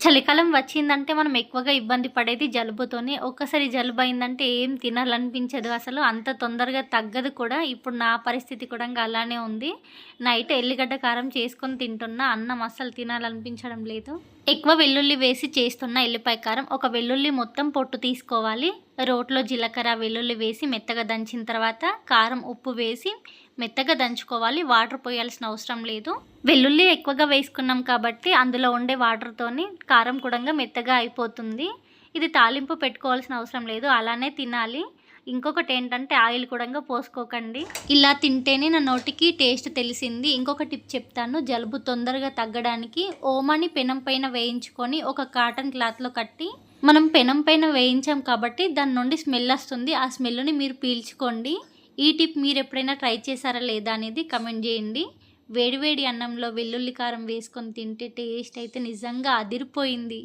చలికాలం వచ్చిందంటే మనం ఎక్కువగా ఇబ్బంది పడేది జలుబుతోనే. ఒక్కసారి జలుబు అయిందంటే ఏం తినాలనిపించదు అసలు. అంత తొందరగా తగ్గదు కూడా. ఇప్పుడు నా పరిస్థితి కూడా అలానే ఉంది. నైట్ ఎల్లిగడ్డ కారం చేసుకొని తింటున్నా. అన్నం అస్సలు తినాలనిపించడం లేదు. ఎక్కువ వెల్లుల్లి వేసి చేస్తున్న ఎల్లిపాయ కారం ఒక వెల్లుల్లి మొత్తం పొట్టు తీసుకోవాలి. రోట్లో జీలకర్ర వెల్లుల్లి వేసి మెత్తగా దంచిన తర్వాత కారం ఉప్పు వేసి మెత్తగా దంచుకోవాలి. వాటర్ పోయాల్సిన అవసరం లేదు. వెల్లుల్లి ఎక్కువగా వేసుకున్నాం కాబట్టి అందులో ఉండే వాటర్తోని కారం కూడా మెత్తగా అయిపోతుంది. ఇది తాలింపు పెట్టుకోవాల్సిన అవసరం లేదు. అలానే తినాలి. ఇంకొకటి ఏంటంటే ఆయిల్ కూడా పోసుకోకండి. ఇలా తింటేనే నా నోటికి టేస్ట్ తెలిసింది. ఇంకొక టిప్ చెప్తాను. జలుబు తొందరగా తగ్గడానికి ఓమాని పెనం పైన వేయించుకొని ఒక కాటన్ క్లాత్లో కట్టి మనం పెనం పైన వేయించాం కాబట్టి దాని నుండి స్మెల్ వస్తుంది. ఆ స్మెల్ని మీరు పీల్చుకోండి. ఈ టిప్ మీరు ఎప్పుడైనా ట్రై చేశారా లేదా అనేది కమెంట్ చేయండి. వేడివేడి అన్నంలో వెల్లుల్లి కారం వేసుకొని తింటే టేస్ట్ అయితే నిజంగా అదిరిపోయింది.